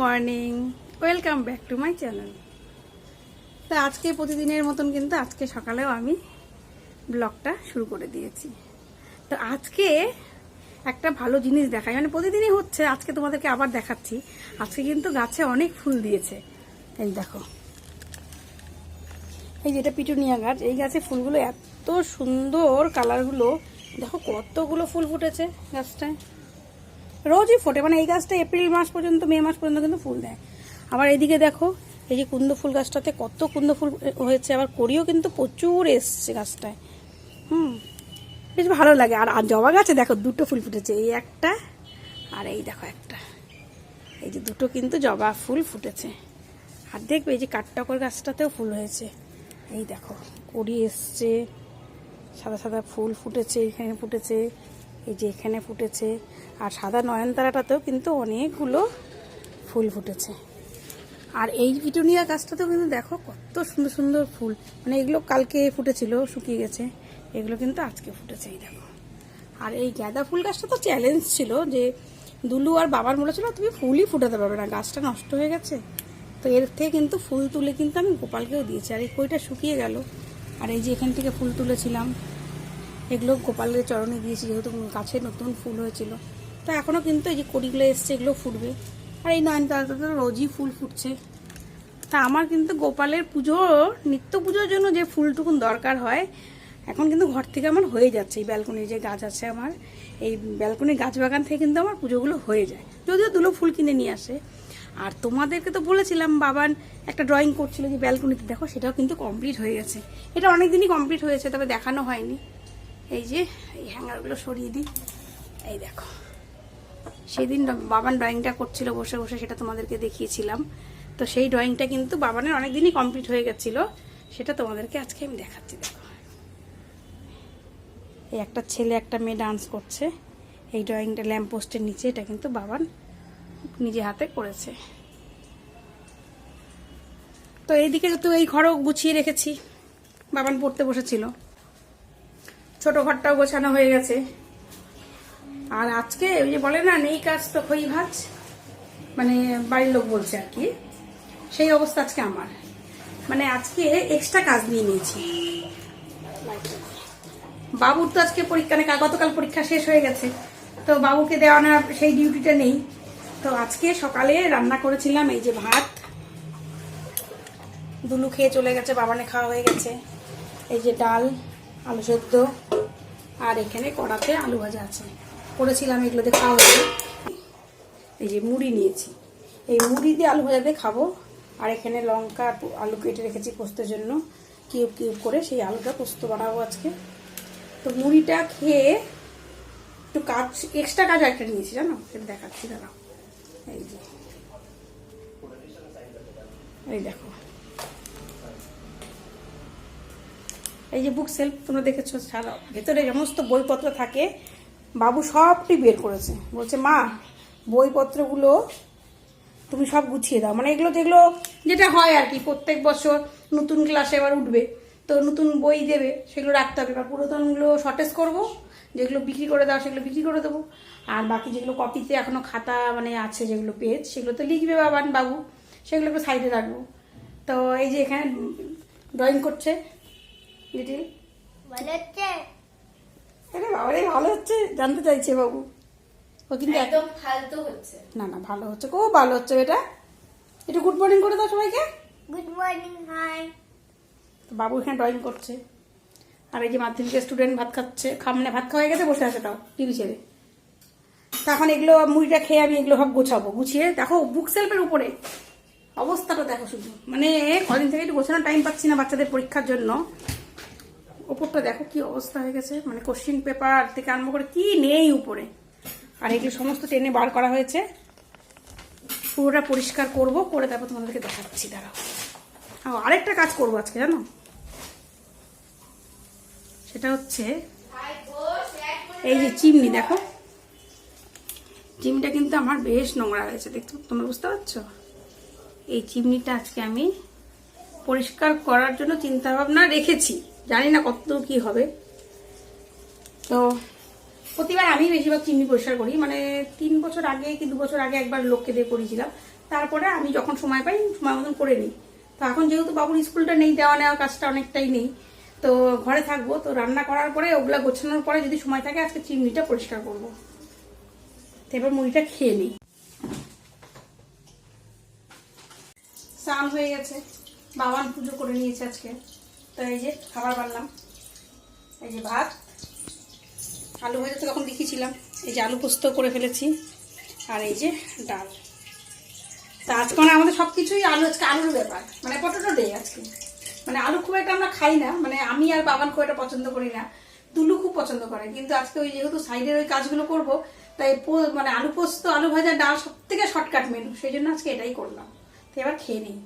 Morning welcome back to my channel তো আজকে প্রতিদিনের মতন কিন্তু আজকে সকালেও আমি ব্লগটা শুরু করে দিয়েছি। তো আজকে একটা ভালো জিনিস দেখাই। মানে প্রতিদিনই হচ্ছে, আজকে তোমাদেরকে আবার দেখাচ্ছি। আজকে কিন্তু গাছে অনেক ফুল দিয়েছে। এই দেখো। এই যেটা পিটুনিয়া গাছ, এই গাছে ফুলগুলো এত সুন্দর কালারগুলো দেখো কতগুলো ফুল ফুটেছে গাছটায়। রোজই ফোটে। মানে এই গাছটা এপ্রিল মাস পর্যন্ত, মে মাস পর্যন্ত কিন্তু ফুল দেয়। আবার এদিকে দেখো, এই যে কুন্দ ফুল গাছটাতে কত কুন্দ ফুল হয়েছে। আবার করিও কিন্তু প্রচুর এসছে গাছটায়। হুম, বেশ ভালো লাগে। আর জবা গাছে দেখো দুটো ফুল ফুটেছে। এই একটা আর এই দেখো একটা। এই যে দুটো কিন্তু জবা ফুল ফুটেছে। আর দেখবে এই যে কাঠটকর গাছটাতেও ফুল হয়েছে। এই দেখো, কড়ি এসছে। সাদা সাদা ফুল ফুটেছে, এখানে ফুটেছে। এই যে এখানে ফুটেছে। আর সাদা নয়নতারাটাতেও কিন্তু অনেকগুলো ফুল ফুটেছে। আর এই পিটুনিয়া গাছটাতেও কিন্তু দেখো কত সুন্দর সুন্দর ফুল। মানে এগুলো কালকে ফুটেছিল, শুকিয়ে গেছে। এগুলো কিন্তু আজকে ফুটেছে, এই দেখো। আর এই গাঁদা ফুল গাছটা তো চ্যালেঞ্জ ছিল যে দুলু আর বাবার বলেছিল তুমি ফুলই ফুটাতে পারবে না, গাছটা নষ্ট হয়ে গেছে। তো এর থেকে কিন্তু ফুল তুলে কিন্তু আমি গোপালকেও দিয়েছি। আর এই কইটা শুকিয়ে গেল। আর এই যে এখান থেকে ফুল তুলেছিলাম, এগুলো গোপালের চরণে দিয়েছি, যেহেতু গাছে নতুন ফুল হয়েছিল। তো এখনও কিন্তু এই যে কড়িগুলো এসছে, এগুলো ফুটবে। আর এই নয়নতারাতে তো রোজই ফুল ফুটছে। তা আমার কিন্তু গোপালের পুজো, নিত্য পুজোর জন্য যে ফুলটুকুন দরকার হয়, এখন কিন্তু ঘর থেকে আমার হয়ে যাচ্ছে। এই ব্যালকনির যে গাছ আছে আমার, এই ব্যালকনির গাছ বাগান থেকে কিন্তু আমার পুজোগুলো হয়ে যায়। যদিও দুলো ফুল কিনে নিয়ে আসে। আর তোমাদেরকে তো বলেছিলাম, বাবান একটা ড্রয়িং করছিল যে ব্যালকনিতে। দেখো, সেটাও কিন্তু কমপ্লিট হয়ে গেছে। এটা অনেক দিনই কমপ্লিট হয়েছে, তবে দেখানো হয়নি। এই যে, এই হ্যাঙ্গারগুলো সরিয়ে দিই। এই দেখো। সেদিন বাবান ড্রয়িংটা করছিল, বসে বসে সেটা তোমাদেরকে দেখিয়েছিলাম। তো সেই ড্রয়িংটা কিন্তু বাবানের অনেক দিনই কমপ্লিট হয়ে গেছিল। সেটা তোমাদেরকে আজকে আমি দেখাচ্ছি, দেখো। এই একটা ছেলে, একটা মেয়ে ডান্স করছে। এই ড্রয়িংটা ল্যাম্প পোস্টের নিচে, এটা কিন্তু বাবান নিজে হাতে করেছে। তো এইদিকে তো এই ঘরও গুছিয়ে রেখেছি। বাবান পড়তে বসেছিল। ছোট ঘরটাও গোছানো হয়ে গেছে। আর আজকে ওই যে বলে না, নেই কাজ তো খই ভাজ। মানে বাড়ির লোক বলছে আর কি। সেই অবস্থা আজকে আমার। মানে আজকে এক্সট্রা কাজ নিয়ে নিয়েছি। বাবুর তো আজকে পরীক্ষা নেই গতকাল পরীক্ষা শেষ হয়ে গেছে। তো বাবুকে দেওয়া না, সেই ডিউটিটা নেই। তো আজকে সকালে রান্না করেছিলাম, এই যে ভাত। দুলু খেয়ে চলে গেছে, বাবানে খাওয়া হয়ে গেছে। এই যে ডাল, আলু সেদ্ধ। আর এখানে কড়াতে আলু ভাজা আছে। করেছিলাম এগুলোতে খাওয়া হয়েছে এই যে মুড়ি নিয়েছি। এই মুড়ি দিয়ে আলু ভাজা দিয়ে খাব। আর এখানে লঙ্কা, আলু কেটে রেখেছি পোস্তের জন্য। কিউব কিউব করে সেই আলুটা পোস্ত বানাবো আজকে। তো মুড়িটা খেয়ে একটু কাজ এক্সট্রা কাজ একটা নিয়েছি, জানো? সেটা দেখাচ্ছি, দাঁড়াও। এই যে। এই দেখো। এই যে বুক সেলফ তোমরা দেখেছ, সারা ভেতরে সমস্ত বইপত্র থাকে। বাবু সবটি বের করেছে। বলছে, মা, বইপত্রগুলো তুমি সব গুছিয়ে দাও। মানে এগুলো যেগুলো যেটা হয় আর কি, প্রত্যেক বছর নতুন ক্লাসে এবার উঠবে, তো নতুন বই দেবে, সেগুলো রাখতে হবে। বা পুরাতনগুলো শর্টেজ করব, যেগুলো বিক্রি করে দাও, সেগুলো বিক্রি করে দেবো। আর বাকি যেগুলো কপিতে এখনও খাতা মানে আছে, যেগুলো পেজ, সেগুলো তো লিখবে বাবান বাবু, সেগুলো একটু সাইডে রাখব। তো এই যে এখানে ড্রয়িং করছে লিটিল আরে বাবারে ভালো হচ্ছে? জানতে চাইছে বাবু। ও কিন্তু একদম ফালতু হচ্ছে। না না ভালো হচ্ছে খুব ভালো হচ্ছে এটা একটু গুড মর্নিং করে দাও সবাইকে। গুড মর্নিং হাই বাবু এখানে ড্রয়িং করছে। আর এই যে মাধ্যমিকের স্টুডেন্ট ভাত খাচ্ছে খামনে ভাত খাওয়া হয়ে গেছে বসে আছে তাও টিভি ছেড়ে। তা এখন এগুলো মুড়িটা খেয়ে আমি এগুলো সব গোছাবো। গুছিয়ে দেখো বুক সেলফের উপরে। অবস্থাটা দেখো শুধু। মানে কদিন থেকে একটু গোছানোর টাইম পাচ্ছি না বাচ্চাদের পরীক্ষার জন্য। উপরটা দেখো কি অবস্থা হয়ে গেছে। মানে কোশ্চিন পেপার থেকে আরম্ভ করে কি নেই উপরে। আর এগুলো সমস্ত টেনে বার করা হয়েছে। পুরোটা পরিষ্কার করব, করে তারপর তোমাদেরকে দেখাচ্ছি, দাঁড়াও। আরেকটা কাজ করব আজকে, জানো? সেটা হচ্ছে, এই যে চিমনি, দেখো। চিমনিটা কিন্তু আমার বেশ নোংরা হয়েছে দেখতে তোমরা বুঝতে পারছ? এই চিমনিটা আজকে আমি পরিষ্কার করার জন্য চিন্তা ভাবনা রেখেছি। জানি না কত কি হবে। তো প্রতিবার আমি বেশিরভাগ চিমনি পরিষ্কার করি। মানে তিন বছর আগে কি দু বছর আগে একবার লোককে দিয়ে করেছিলাম। তারপরে আমি যখন সময় পাই, সময় মতন করে নিই। তো এখন যেহেতু বাবুর স্কুলটা নেই, দেওয়া নেওয়ার কাজটা অনেকটাই নেই, তো ঘরে থাকব। তো রান্না করার পরে, ওগুলা গোছানোর পরে যদি সময় থাকে, আজকে চিমনিটা পরিষ্কার করব। এবার মুড়িটা খেয়ে নিই। স্নান হয়ে গেছে। বাবান পুজো করে নিয়েছে আজকে। তো এই যে খাবার বানলাম। এই যে ভাত, আলু ভাজা তো তখন দেখিয়েছিলাম। এই যে আলু পোস্ত করে ফেলেছি, আর এই যে ডাল। তা আজকে মানে আমাদের সব কিছুই আলু, আজকে আলুর ব্যাপার। মানে পটেটো ডে আজকে। মানে আলু খুব একটা আমরা খাই না। মানে আমি আর বাবান খুব একটা পছন্দ করি না। তুলু খুব পছন্দ করে। কিন্তু আজকে ওই যেহেতু সাইডের ওই কাজগুলো করব, তাই মানে আলু পোস্ত, আলু ভাজা, ডাল সব থেকে শর্টকাট মেনু সেই জন্য আজকে এটাই করলাম। তো এবার খেয়ে নিই।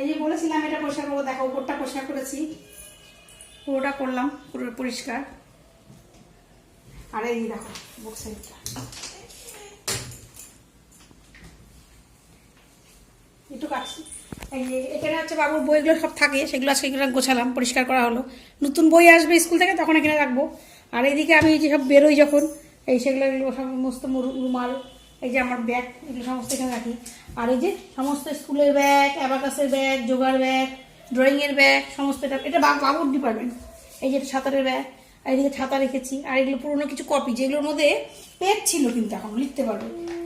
এই যে বলেছিলাম এটা পরিষ্কার করব দেখো উপরটা পরিষ্কার করেছি। পুরোটা করলাম, পুরো পরিষ্কার। আর এই দেখো বুক সাইডটা একটু কাটছি। এখানে হচ্ছে বাবুর বইগুলো সব থাকে, সেগুলো আজকে এগুলো গোছালাম, পরিষ্কার করা হলো। নতুন বই আসবে স্কুল থেকে, তখন এখানে রাখব। আর এইদিকে আমি যে সব বেরোই যখন, এই সেগুলো সমস্ত রুমাল, এই যে আমার ব্যাগ, এগুলো সমস্ত এখানে রাখি। আর এই যে সমস্ত স্কুলের ব্যাগ অ্যাবাকাসের ব্যাগ যোগার ব্যাগ ড্রয়িংয়ের ব্যাগ সমস্ত এটা এটা বাবুর ডিপার্টমেন্ট এই যে ছাতারের ব্যাগ আর এদিকে ছাতা রেখেছি। আর এগুলো পুরোনো কিছু কপি যেগুলোর মধ্যে পেজ ছিল কিন্তু এখন, লিখতে পারব।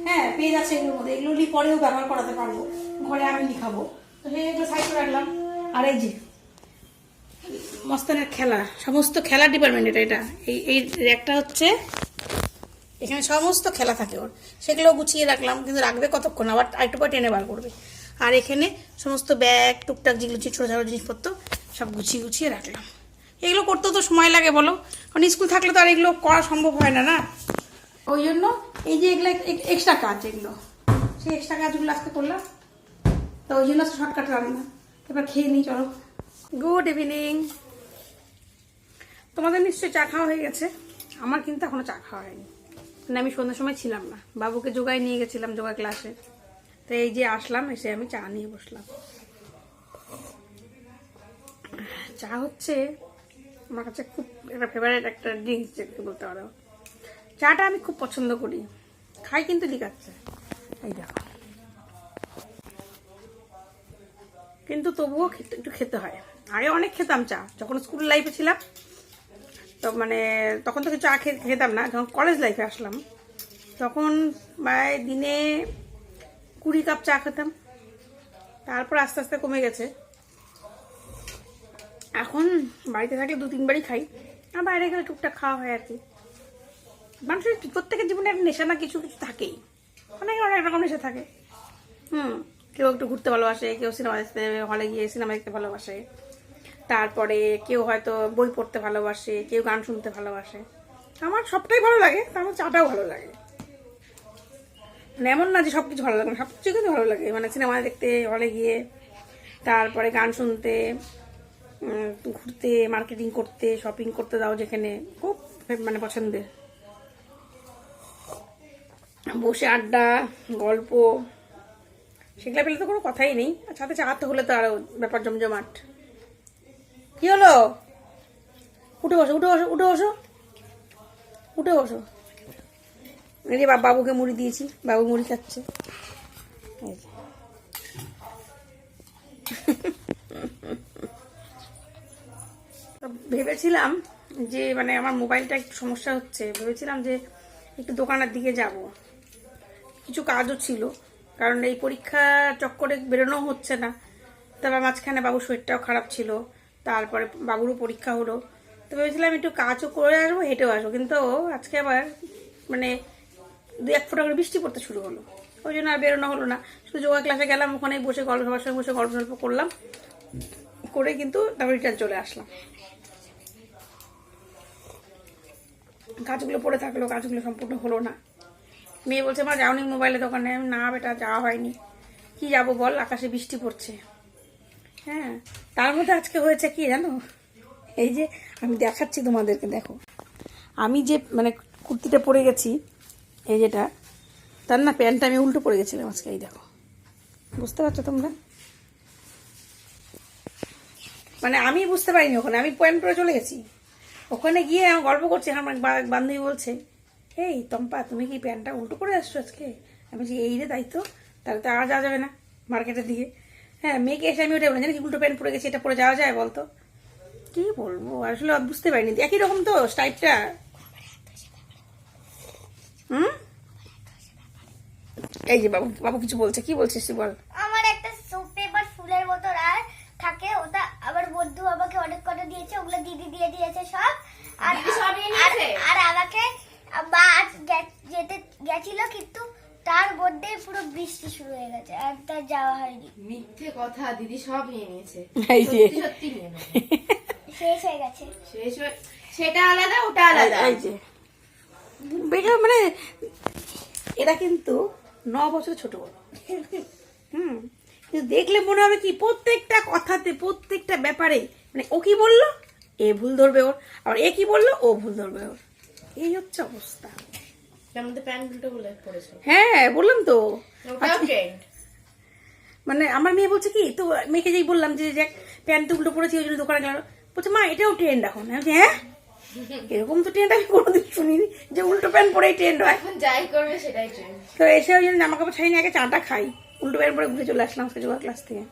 হ্যাঁ পেজ আছে এগুলোর মধ্যে। এগুলো পরেও ব্যবহার করাতে পারব। ঘরে আমি লিখাবো। তো সেই এগুলো সাইড রাখলাম। আর এই যে মস্তানের খেলা, সমস্ত খেলা ডিপার্টমেন্ট এটা এটা। এই এই একটা হচ্ছে, এখানে সমস্ত খেলা থাকে ওর। সেগুলো গুছিয়ে রাখলাম, কিন্তু রাখবে কতক্ষণ? আবার আরেকটু পর টেনে বার করবে। আর এখানে সমস্ত ব্যাগ, টুকটাক যেগুলো ছোটো ছোটো জিনিসপত্র, সব গুছিয়ে গুছিয়ে রাখলাম। এগুলো করতেও তো সময় লাগে বলো। কারণ স্কুল থাকলে তো আর এগুলো করা সম্ভব হয় না না? ওই জন্য এই যে এগুলো এক্সট্রা কাজ এগুলো। সেই এক্সট্রা কাজগুলো আজকে করলাম। তো ওই জন্য শর্টকাট রান্না। এবার খেয়ে নিই, চলো। গুড ইভিনিং তোমাদের নিশ্চয়ই চা খাওয়া হয়ে গেছে। আমার কিন্তু এখনও চা খাওয়া হয়নি। মানে আমি সন্ধ্যার সময় ছিলাম না। বাবুকে যোগায় নিয়ে গেছিলাম যোগা ক্লাসে তো এই যে আসলাম, এসে আমি চা নিয়ে বসলাম। চা হচ্ছে আমার কাছে খুব একটা ফেভারিট একটা ড্রিঙ্কস যেটাকে বলতে পারো। চাটা আমি খুব পছন্দ করি। খাই কিন্তু লিখাচ্ছে এই দেখো। কিন্তু তবুও একটু খেতে হয়। আগে অনেক খেতাম চা। যখন স্কুল লাইফে ছিলাম, তো মানে তখন তো চা খেতাম না। যখন কলেজ লাইফে আসলাম, তখন প্রায় দিনে কুড়ি কাপ চা খেতাম। তারপর আস্তে আস্তে কমে গেছে। এখন বাড়িতে থাকলে দু তিনবারই খাই। আর বাইরে গেলে টুকটাক খাওয়া হয় আর কি। মানুষের প্রত্যেকের জীবনে একটা নেশা না কিছু কিছু থাকেই। অনেক অনেক রকম নেশা থাকে। হুম, কেউ একটু ঘুরতে ভালোবাসে, কেউ সিনেমা দেখতে হলে গিয়ে সিনেমা দেখতে ভালোবাসে। তারপরে কেউ হয়তো বই পড়তে ভালোবাসে, কেউ গান শুনতে ভালোবাসে। আমার সবটাই ভালো লাগে মধ্যে চাটাও ভালো লাগে। মানে এমন না যে সব কিছু ভালো লাগে সব কিছু কিন্তু ভালো লাগে। মানে সিনেমা দেখতে হলে গিয়ে, তারপরে গান শুনতে ঘুরতে মার্কেটিং করতে শপিং করতে দাও যেখানে, খুব মানে পছন্দের। বসে আড্ডা, গল্প, সেগুলো পেলে তো কোনো কথাই নেই। আর সাথে চালাতে হলে তো আরও ব্যাপার জমজমাট। কি হলো? উঠে বসো উঠে বসো উঠে বসো। উঠে বসো। এই যে বাবুকে মুড়ি দিয়েছি। বাবু মুড়ি খাচ্ছে। ভেবেছিলাম যে মানে আমার মোবাইলটা একটু সমস্যা হচ্ছে। ভেবেছিলাম যে, একটু দোকানের দিকে যাব। কিছু কাজও ছিল। কারণ এই পরীক্ষা চক্করে বেরোনো হচ্ছে না। তারপর মাঝখানে বাবুর শরীরটাও খারাপ ছিল। তারপরে বাবুরও পরীক্ষা হলো। তো ভেবেছিলাম একটু কাজও করে আসব, হেঁটেও আসব। কিন্তু আজকে আবার মানে দু এক ফোঁটা করে বৃষ্টি পড়তে শুরু হলো। ওই জন্য আর বেরোনো হলো না। শুধু যোগা ক্লাসে গেলাম ওখানে বসে গল্প সবার সঙ্গে বসে গল্প সল্প করলাম। করে কিন্তু তারপর রিটার্ন চলে আসলাম। কাজগুলো পড়ে থাকল, কাজগুলো সম্পূর্ণ হলো না। মেয়ে বলছে আমার যাওনি মোবাইলের দোকানে? না বেটা, যাওয়া হয়নি। কি যাব বল? আকাশে বৃষ্টি পড়ছে। হ্যাঁ তার মধ্যে আজকে হয়েছে কি জানো? এই যে, আমি দেখাচ্ছি তোমাদেরকে, দেখো। আমি যে মানে কুর্তিটা পরে গেছি এই যেটা, তার না প্যান্টটা আমি উল্টো পড়ে গেছিলাম আজকে, এই দেখো। বুঝতে পারছ তোমরা? মানে আমি বুঝতে পারিনি ওখানে, আমি প্যান্ট পরে চলে গেছি। ওখানে গিয়ে আমার গল্প করছি, আমার বান্ধবী বলছে এই তম্পা, তুমি কি প্যান্টটা উল্টো করে আসছো আজকে? আমি বলছি, এই রে, তাই তো, তাহলে তো আর যাওয়া যাবে না মার্কেটের দিকে। হ্যাঁ মেয়েকে এসে আমি ওটা বললাম, জানি কি উল্টো প্যান্ট পরে গেছি, এটা পরে যাওয়া যায় বলতো? কি বলব, আসলে বুঝতে পারিনি। একই রকম তো, স্টাইলটা। হুম? এই যে বাবু বাবু কিছু বলছে কি বলছিস তুই বল। আমার একটা সোপ পেপার ফুলের বোতল আর থাকে ওটা আবার বন্ধু আমাকে অনেক কটা দিয়েছে ওগুলো দিদি দিয়ে দিয়েছে সব। আর আর- আমাকে মা আজ যেতে গেছিল কিন্তু তার মধ্যেই পুরো বৃষ্টি শুরু হয়ে গেছে আর তার যাওয়া হয়নি। মিথ্যে কথা দিদি সব নিয়ে নিয়েছে। সত্যি সত্যি নিয়ে শেষ হয়ে গেছে। শেষ হয়ে- সেটা আলাদা ওটা আলাদা। এই যে। বেকার মানে এরা কিন্তু ন বছর ছোট। বড় হুম কিন্তু দেখলে মনে হবে কি প্রত্যেকটা কথাতে প্রত্যেকটা ব্যাপারে মানে ও কি বলল? এ ভুল ধরবে ওর। আবার এ কি বলল? ও ভুল ধরবে ওর। এই হচ্ছে অবস্থা। হ্যাঁ বললাম তো। মানে আমার মেয়ে বলছে কি তো মেয়েকে যেই বললাম যে প্যান্ট উল্টো পড়েছি ওই জন্য দোকানে গেল। বলছে মা এটাও ট্রেন্ড এখন। হ্যাঁ? এরকম তো ট্রেন্ড আমি কোনোদিন শুনিনি যে উল্টো প্যান্ট পরেই ট্রেন্ড হয়। যাই করবে সেটাই ট্রেন্ড তো এসে ওই জন্য জামা কাপড় ছাড়িনি আগে চাটা খাই। উল্টো প্যান্ট পরে ঘুরে চলে আসলাম যোগা ক্লাস থেকে।